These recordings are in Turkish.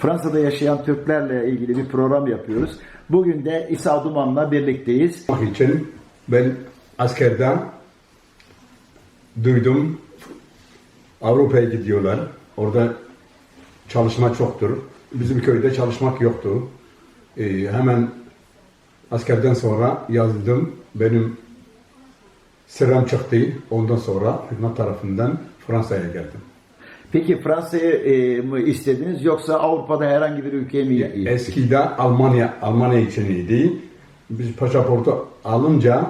Fransa'da yaşayan Türklerle ilgili bir program yapıyoruz. Bugün de İsa Duman'la birlikteyiz. İçin ben askerden duydum Avrupa'ya gidiyorlar. Orada çalışma çoktur. Bizim köyde çalışmak yoktu. Ee, hemen askerden sonra yazdım. Benim sıram çıktı. Ondan sonra hükümet tarafından Fransa'ya geldim. Peki Fransa'yı e, mı istediniz yoksa Avrupa'da herhangi bir ülkeye mi? Eskide Almanya Almanya içiniydi. Biz pasaportu alınca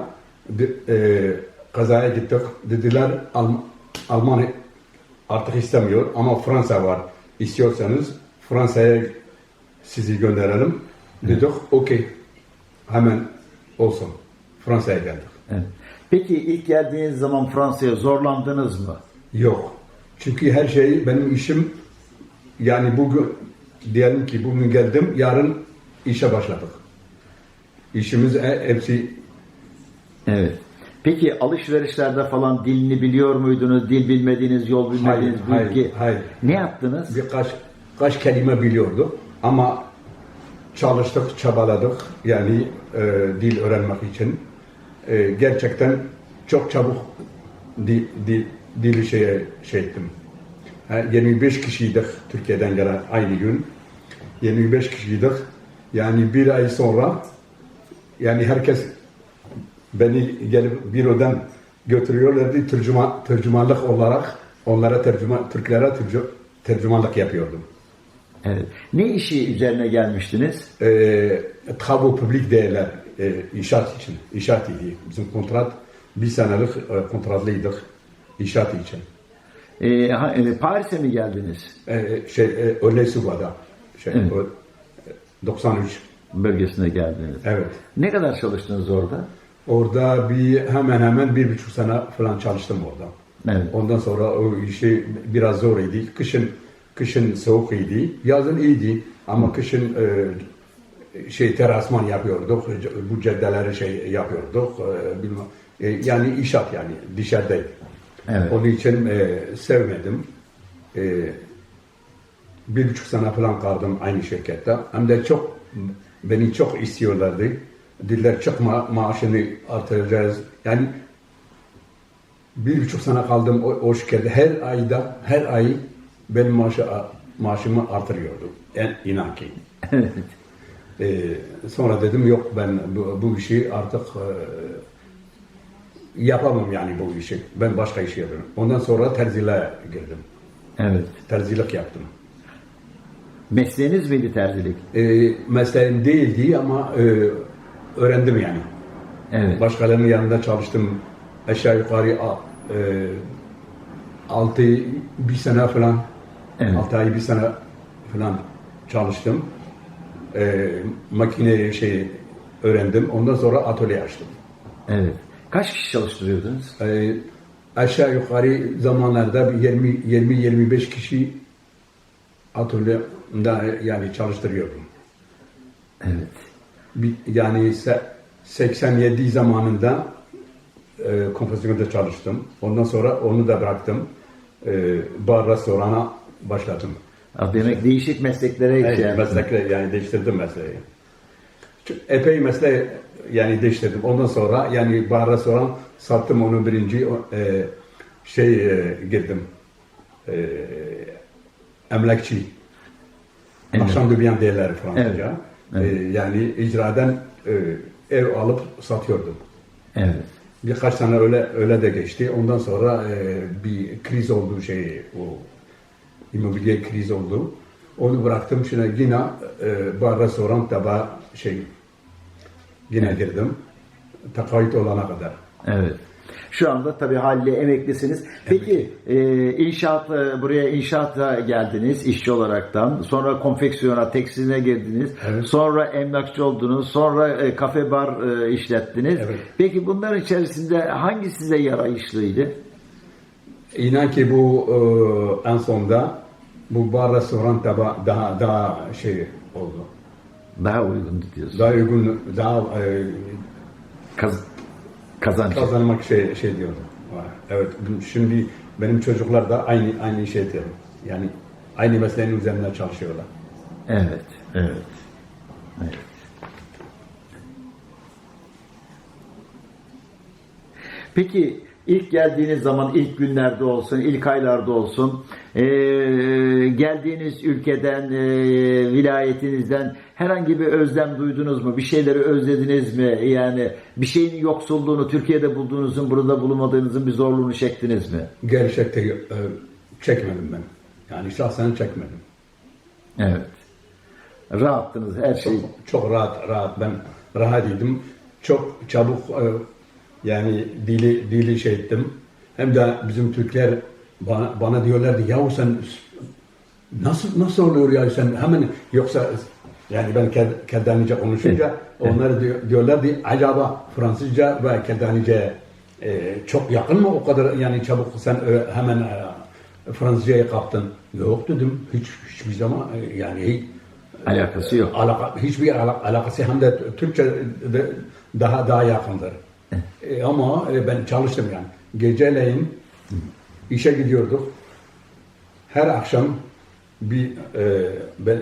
e, kazaya gittik. Dediler Alm- Almanya artık istemiyor ama Fransa var. İstiyorsanız Fransa'ya sizi gönderelim. Dedik okey. Hemen olsun. Fransa'ya geldik. Evet. Peki ilk geldiğiniz zaman Fransa'ya zorlandınız mı? Yok. Çünkü her şey benim işim yani bugün diyelim ki bugün geldim yarın işe başladık. İşimiz e- hepsi Evet. Peki alışverişlerde falan dilini biliyor muydunuz? Dil bilmediğiniz, yol bilmediğiniz Hayır, bilgi. hayır, hayır. Ne yaptınız? birkaç kaç kelime biliyorduk ama çalıştık, çabaladık yani e, dil öğrenmek için. E, gerçekten çok çabuk dil, dil, dili şeye şey ettim. Ha, 25 kişiydik Türkiye'den gelen aynı gün. 25 kişiydik. Yani bir ay sonra yani herkes beni gelip bürodan götürüyorlardı tercüma, tercümanlık olarak onlara tercüma, Türklere tercü- tercümanlık yapıyordum. Evet. Ne işi üzerine gelmiştiniz? E, travaux public değerler e, inşaat için. İnşaat idi. Bizim kontrat bir senelik e, kontratlıydık inşaat için. Ee, ha- e, Paris'e mi geldiniz? E, şey, e, Öyle Suba'da. Şey, Evet. o- e, 93. Bölgesine geldiniz. Evet. Ne kadar çalıştınız orada? Orada bir hemen hemen bir buçuk sene falan çalıştım orada. Evet. Ondan sonra o işi biraz zor idi. Kışın kışın soğuk idi. Yazın iyiydi ama kışın e, şey terasman yapıyorduk. Bu caddeleri şey yapıyorduk. E, bilmem, e, yani inşaat yani dışarıdaydı. Evet. Onun için e, sevmedim. E, bir buçuk sene falan kaldım aynı şirkette. Hem de çok beni çok istiyorlardı. Diller çok ma- maaşını artıracağız. Yani bir buçuk sene kaldım o, o şirkette. Her ayda, her ay benim maaşı, maaşımı artırıyordu. En, inan ki. Evet. Ee, sonra dedim yok ben bu, bu işi artık e, yapamam yani bu işi. Ben başka iş yapıyorum. Ondan sonra terziliğe girdim. Evet. Terzilik yaptım. Mesleğiniz miydi terzilik? Ee, mesleğim değildi ama e, öğrendim yani. Evet. Başkalarının yanında çalıştım. Aşağı yukarı e, altı bir sene falan Evet. altı ay bir sene falan çalıştım. E, makine şey öğrendim. Ondan sonra atölye açtım. Evet. Kaç kişi çalıştırıyordunuz? E, aşağı yukarı zamanlarda bir 20 20 25 kişi atölyemde yani çalıştırıyordum. Evet. Bir- yani se- 87 zamanında e, konfeksiyonda çalıştım. Ondan sonra onu da bıraktım. E, bar restorana başladım. Ha, Demek değişik mesleklere Evet, ihtiyaç. meslekle yani değiştirdim mesleği. Epey mesleği yani değiştirdim. Ondan sonra yani bar restoran sattım onu birinci e, şey e, girdim. E, emlakçı. Evet. Akşam dükkan derler Fransızca. Evet. E, yani icraden e, ev alıp satıyordum. Evet. Birkaç sene öyle öyle de geçti. Ondan sonra e, bir kriz oldu şey o immobilye kriz oldu. Onu bıraktım. Şimdi yine e, bar restoran taba şey yine girdim. Takayüt olana kadar. Evet. Şu anda tabii haliyle emeklisiniz. Peki e, inşaat e, buraya inşaata geldiniz işçi olaraktan. Sonra konfeksiyona, tekstiline girdiniz. Evet. Sonra emlakçı oldunuz. Sonra e, kafe bar e, işlettiniz. Evet. Peki bunların içerisinde hangi size yarayışlıydı? İnan ki bu e, en sonda bu bar restoran daha daha şey oldu. Daha uygundu diyorsun. Daha uygun, daha e, Kaz- kazanç. kazanmak şey şey diyordu. Evet. Şimdi benim çocuklar da aynı aynı şey diyor. Yani aynı mesleğin üzerinde çalışıyorlar. Evet, evet. evet. Peki ilk geldiğiniz zaman ilk günlerde olsun, ilk aylarda olsun eee, geldiğiniz ülkeden, eee, vilayetinizden herhangi bir özlem duydunuz mu? Bir şeyleri özlediniz mi? Yani bir şeyin yoksulluğunu Türkiye'de bulduğunuzun, burada bulunmadığınızın bir zorluğunu çektiniz mi? Gerçekten e, çekmedim ben. Yani şahsen çekmedim. Evet. Rahattınız her şey. Çok, çok rahat rahat ben rahat idim. Çok çabuk e, yani dili dili şey ettim. Hem de bizim Türkler bana, bana diyorlardı ya sen nasıl nasıl oluyor ya sen hemen yoksa yani ben Keldanice konuşunca onlar diyor, diyorlardı acaba Fransızca ve Keldanice e, çok yakın mı o kadar yani çabuk sen e, hemen e, Fransızcayı kaptın. Yok dedim hiç hiçbir zaman e, yani hiç, Alakası yok. alaka, hiçbir ala- alakası hem de Türkçe de daha daha yakındır. E, ama e, ben çalıştım yani. Geceleyin işe gidiyorduk. Her akşam bir e, ben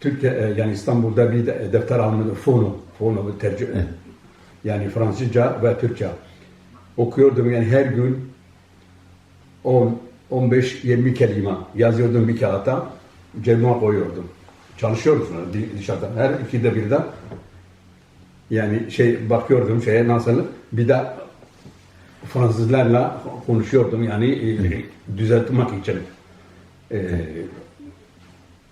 Türkiye e, yani İstanbul'da bir de, defter almadı fonu fonu tercüme yani Fransızca ve Türkçe okuyordum yani her gün 10 15 20 kelime yazıyordum bir kağıta cebime koyuyordum. Çalışıyoruz dışarıda. Her ikide birde yani şey bakıyordum şeye nasıl bir de Fransızlarla konuşuyordum yani e, düzeltmek için. E,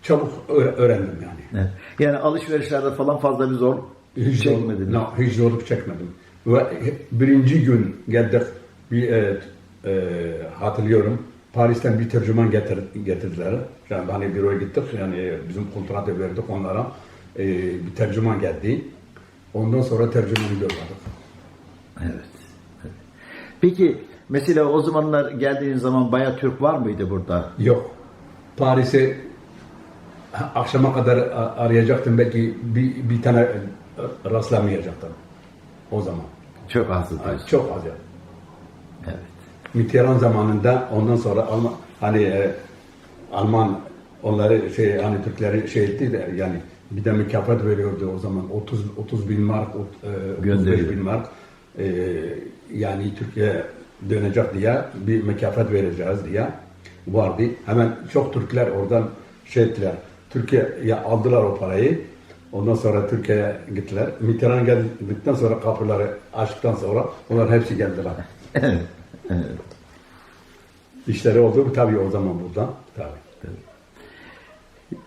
çabuk öğ- öğrendim yani. Evet. Yani alışverişlerde falan fazla bir zor Hiç, çekmediniz. zorluk, no, hiç zorluk çekmedim. Ve birinci gün geldik, bir, e, e, hatırlıyorum, Paris'ten bir tercüman getir, getirdiler. Yani hani büroya gittik, yani bizim kontratı verdik onlara. E, bir tercüman geldi. Ondan sonra tercümanı. Evet. evet. Peki mesela o zamanlar geldiğiniz zaman bayağı Türk var mıydı burada? Yok. Paris'e akşama kadar arayacaktım belki bir, bir tane e, rastlamayacaktım o zaman. Çok diyorsun. Çok az. Evet. Mitterrand zamanında ondan sonra Alman hani e, Alman onları şey hani Türkleri şey etti de yani bir de mükafat veriyordu o zaman 30 30 bin mark ot- e, 35 Gönderiyor. bin mark e, yani Türkiye dönecek diye bir mükafat vereceğiz diye vardı. Hemen çok Türkler oradan şey ettiler. Türkiye'ye aldılar o parayı. Ondan sonra Türkiye'ye gittiler. Mitterrand geldikten sonra kapıları açtıktan sonra onlar hepsi geldiler. Evet. İşleri oldu tabii o zaman burada. Tabii.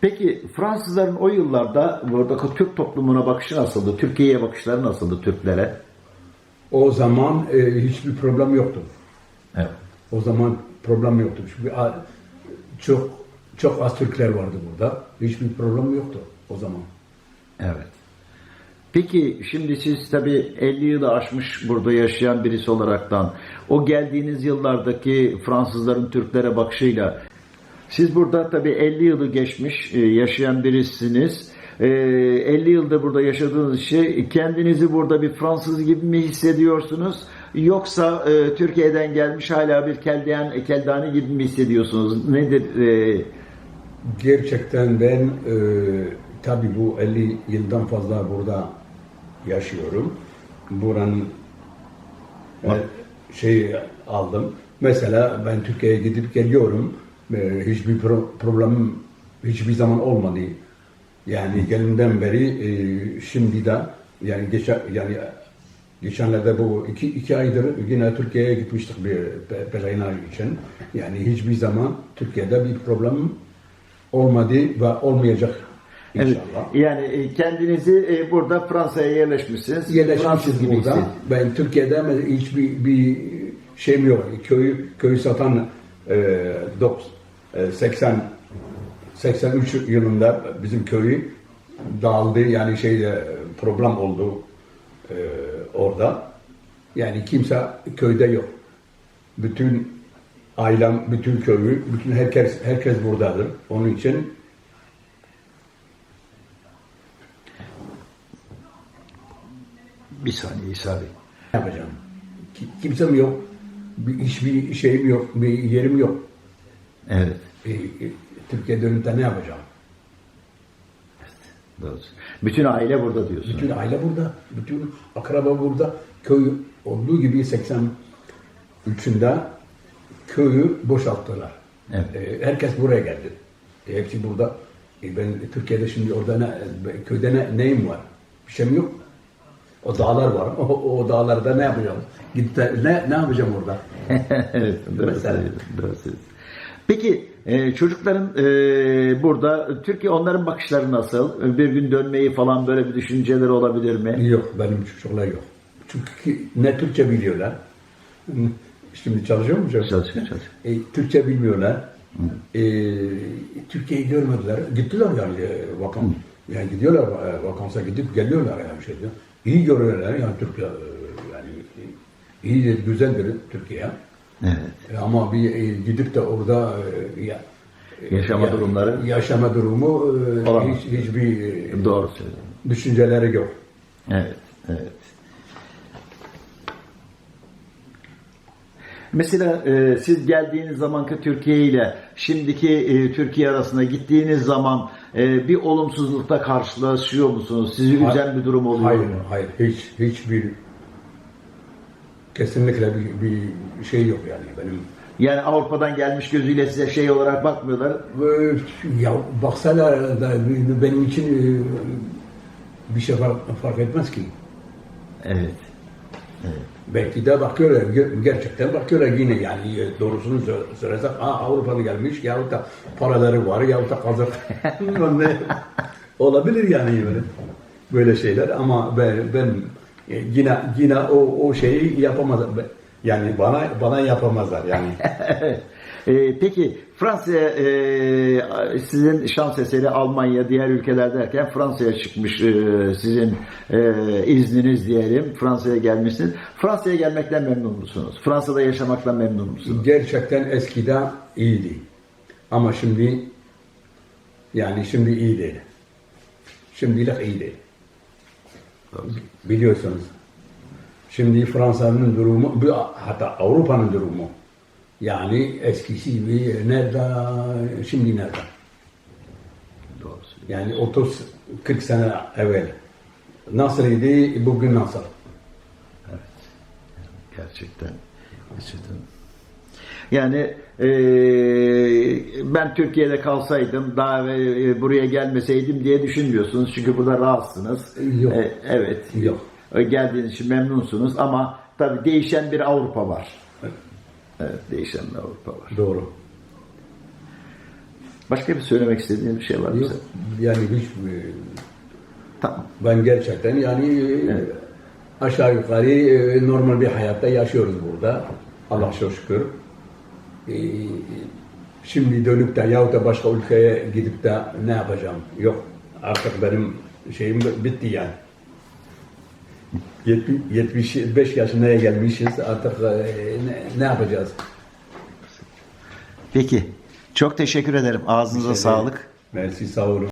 Peki Fransızların o yıllarda buradaki Türk toplumuna bakışı nasıldı? Türkiye'ye bakışları nasıldı Türklere? O zaman e, hiçbir problem yoktu. Evet. O zaman problem yoktu. Çünkü çok çok az Türkler vardı burada. Hiçbir problem yoktu o zaman. Evet. Peki şimdi siz tabii 50 yılı aşmış burada yaşayan birisi olaraktan o geldiğiniz yıllardaki Fransızların Türklere bakışıyla siz burada tabii 50 yılı geçmiş e, yaşayan birisiniz. E, 50 yılda burada yaşadığınız şey kendinizi burada bir Fransız gibi mi hissediyorsunuz? Yoksa e, Türkiye'den gelmiş hala bir kelden, keldani gibi mi hissediyorsunuz? Nedir? E, Gerçekten ben e, tabii bu 50 yıldan fazla burada yaşıyorum. Buranın e, şey aldım. Mesela ben Türkiye'ye gidip geliyorum. E, hiçbir pro- problemim hiçbir zaman olmadı. Yani gelimden beri e, şimdi de yani geçen yani geçenlerde bu iki, iki aydır yine Türkiye'ye gitmiştik bir pe- pelerinaj için. Yani hiçbir zaman Türkiye'de bir problem olmadı ve olmayacak Evet, inşallah. yani e, kendinizi e, burada Fransa'ya yerleşmişsiniz. Yerleşmişiz gibi burada. Ben Türkiye'de hiçbir bir şeyim yok. Köyü köyü satan e, 80 83 yılında bizim köyü dağıldı. Yani şeyde problem oldu e, orada. Yani kimse köyde yok. Bütün ailem, bütün köyü, bütün herkes herkes buradadır. Onun için Bir saniye İsa Bey. ne yapacağım? Ki- Kimsem yok. Bir, hiçbir şeyim yok. Bir yerim yok. Evet. E, e, Türkiye dönüp ne yapacağım? Doğru. Bütün aile burada diyorsun. Bütün aile burada, bütün akraba burada. Köy olduğu gibi 83'ünde köyü boşalttılar. Evet. E, herkes buraya geldi. E, hepsi burada. E, ben Türkiye'de şimdi orada ne, köyde ne, neyim var? Bir şeyim yok. O dağlar var. O, o dağlarda ne yapacağım? Gidip ne, ne yapacağım orada? evet, doğru Mesela. doğru. Peki e, çocukların e, burada Türkiye onların bakışları nasıl? Bir gün dönmeyi falan böyle bir düşünceleri olabilir mi? Yok, benim çocuklar yok. Çünkü ne Türkçe biliyorlar. Şimdi çalışıyor mu? Çalışıyor, çalışıyor. E, Türkçe bilmiyorlar. E, Türkiye'yi görmediler. Gittiler yani e, vakan. Yani gidiyorlar e, vakansa gidip geliyorlar yani şey. diyor. İyi görüyorlar yani Türkiye e, yani iyidir, güzeldir Türkiye. Evet. E, Ama bir e, gidip de orada e, ya, Yaşama ya- durumları? yaşama durumu Olamaz. hiç, hiçbir Doğru söylüyorsun. düşünceleri yok. Evet, evet. Mesela e, siz geldiğiniz zamanki Türkiye ile şimdiki e, Türkiye arasında gittiğiniz zaman e, bir olumsuzlukta karşılaşıyor musunuz? Sizi üzen bir durum oluyor Hayır, mu? hayır. Hiç, hiçbir kesinlikle bir, bir şey yok yani benim. Yani Avrupa'dan gelmiş gözüyle size şey olarak bakmıyorlar. Ve Ya baksalar da benim için e, bir şey fark, etmez ki. Evet. Belki de bakıyorlar, ger- gerçekten bakıyorlar yine yani e, doğrusunu sö- söylesek, ha Avrupa'da gelmiş yahut da paraları var yahut da kazık. Olabilir yani böyle, böyle şeyler ama ben, ben e, yine yine o, o şeyi yapamaz. Yani bana bana yapamazlar yani. E, peki Fransa'ya e, sizin şans eseri Almanya diğer ülkeler derken Fransa'ya çıkmış e, sizin e, izniniz diyelim. Fransa'ya gelmişsiniz. Fransa'ya gelmekten memnun musunuz? Fransa'da yaşamaktan memnun musunuz? Gerçekten eskiden iyiydi. Ama şimdi yani şimdi iyi değil. Şimdilik iyi değil. Biliyorsunuz. Şimdi Fransa'nın durumu, hatta Avrupa'nın durumu. Yani eskisi gibi nerede, şimdi nerede? Doğru. Yani 30-40 sene evvel. Nasıl idi, bugün nasıl? Gerçekten. Gerçekten. Yani e, ben Türkiye'de kalsaydım daha e, buraya gelmeseydim diye düşünmüyorsunuz. Çünkü burada rahatsınız. Yok. E, evet. Yok. E, Geldiğiniz için memnunsunuz ama tabii değişen bir Avrupa var. Evet, değişen bir Avrupa var. Doğru. Başka bir söylemek istediğiniz bir şey var mı? Yok. Yani hiç Tamam. Ben gerçekten yani e, aşağı yukarı e, normal bir hayatta yaşıyoruz burada. Allah çok şükür. E, Şimdi dönüp de yahut da başka ülkeye gidip de ne yapacağım? Yok. Artık benim şeyim bitti yani. 70 75 yaşına gelmişiz. Artık e, ne, ne yapacağız? Peki. Çok teşekkür ederim. Ağzınıza sağlık. Mersi sağ olun.